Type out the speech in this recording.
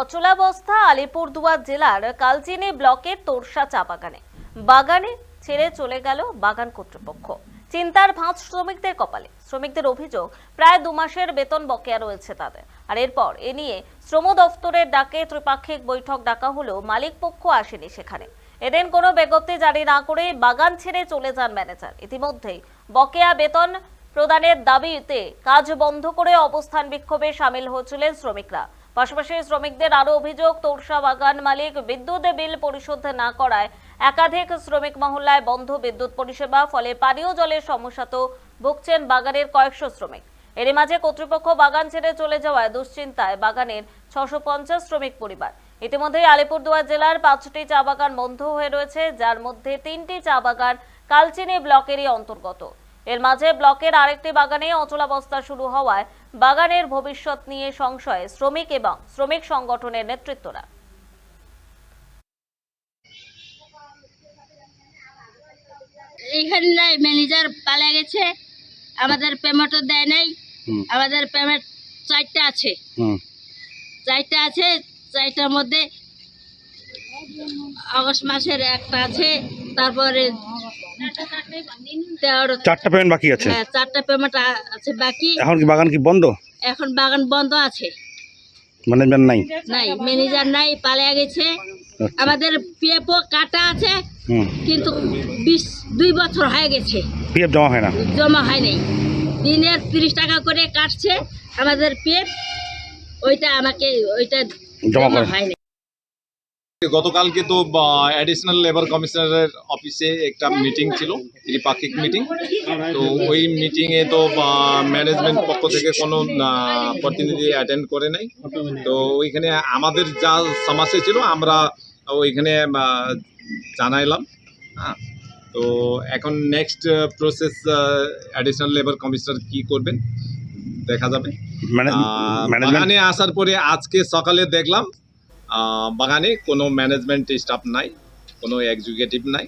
অচলাবস্থা আলিপুরদুয়ার জেলার কালচিনি ব্লকের তোরসা চা বাগানে। বাগানে ছেড়ে চলে গেল বাগান কর্তৃপক্ষ। চিন্তার ভাঁজ শ্রমিকদের কপালে। শ্রমিকদের অভিযোগ, প্রায় দু মাসের বেতন বকেয়া রয়েছে তাদের। আর এরপর এ নিয়ে শ্রম দফতরের ডাকে ত্রিপাক্ষিক বৈঠক ডাকা হলেও মালিক পক্ষ আসেনি সেখানে। এদিন কোনো বিজ্ঞপ্তি জারি না করে বাগান ছেড়ে চলে যান ম্যানেজার। ইতিমধ্যেই বকেয়া বেতন প্রদানের দাবিতে কাজ বন্ধ করে অবস্থান বিক্ষোভে সামিল হয়েছিলেন শ্রমিকরা। পাশাপাশি শ্রমিকদের আরও অভিযোগ তোরসা বাগান মালিক বিদ্যুৎ বিল পরিশোধ না করায় একাধিক শ্রমিক মহল্লায় বন্ধ বিদ্যুৎ পরিষেবা, ফলে পানীয় জলের সমস্যা তো ভুগছেন বাগানের কয়েকশো শ্রমিক। এর মাঝে কর্তৃপক্ষ বাগান ছেড়ে চলে যাওয়ায় দুশ্চিন্তায় বাগানের ছশো শ্রমিক পরিবার। ইতিমধ্যেই আলিপুরদুয়ার জেলার পাঁচটি চা বাগান বন্ধ হয়ে রয়েছে, যার মধ্যে তিনটি চা বাগান কালচিনি ব্লকেরই অন্তর্গত। এর মাঝে ব্লকের আরেকটি বাগানে অচলাবস্থা শুরু হওয়ায় বাগানের ভবিষ্যৎ নিয়ে সংশয়ে শ্রমিক এবং শ্রমিক সংগঠনের নেতৃত্বরা। এইখানে নাই ম্যানেজার পালা গেছে আমাদের পেমেন্টও দেয় নাই আমাদের পেমেন্ট চারটা আছে। চারটা আছে চারটার মধ্যে আগস্ট মাসের একটা আছে তারপরে তেরো চারটা পেমেন্ট বাকি আছে? হ্যাঁ চারটা পেমেন্ট আছে বাকি এখন কি বাগান কি বন্ধ? এখন বাগান বন্ধ আছে। ম্যানেজমেন্ট নাই? নাই ম্যানেজার নাই পালিয়ে গেছে। আচ্ছা। আমাদের পিএফও কাটা আছে কিন্তু বিশ দুই বছর হয়ে গেছে। পিএফ জমা হয় না? জমা হয় নাই। দিনের তিরিশ টাকা করে কাটছে আমাদের পেট ওইটা আমাকে ওইটা জমা হয় নাই। গতকালকে তো অ্যাডিশনাল লেবার কমিশনারের অফিসে একটা মিটিং ছিল ত্রিপাক্ষিক মিটিং তো ওই মিটিংয়ে তো ম্যানেজমেন্ট পক্ষ থেকে কোনো প্রতিনিধি অ্যাটেন্ড করে নাই। তো ওইখানে আমাদের যা সমস্যা ছিল আমরা ওইখানে জানাইলাম হ্যাঁ। তো এখন next process additional labour commissioner কি করবেন দেখা যাবে। বাগানে আসার পরে আজকে সকালে দেখলাম বাগানে কোনো ম্যানেজমেন্ট স্টাফ নাই কোনো এক্সিকিউটিভ নাই।